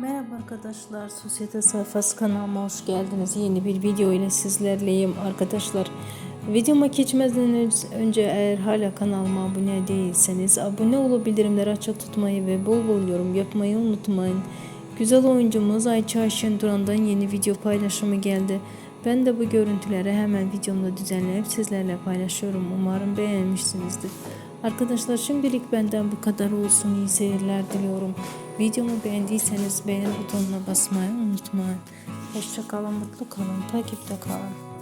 Merhaba arkadaşlar, Sosyete Sayfası kanalıma hoş geldiniz. Yeni bir video ile sizlerleyim arkadaşlar. Videoma geçmeden önce eğer hala kanalıma abone değilseniz abone olup bildirimleri açık tutmayı ve bol bol yorum yapmayı unutmayın. Güzel oyuncumuz Ayça Ayşen Duran'dan yeni video paylaşımı geldi. Ben de bu görüntüleri hemen videomda düzenleyip sizlerle paylaşıyorum. Umarım beğenmişsinizdir. Arkadaşlar şimdilik benden bu kadar olsun. İyi seyirler diliyorum. Videomu beğendiyseniz beğen butonuna basmayı unutmayın. Hoşça kalın, mutlu kalın, takipte kalın.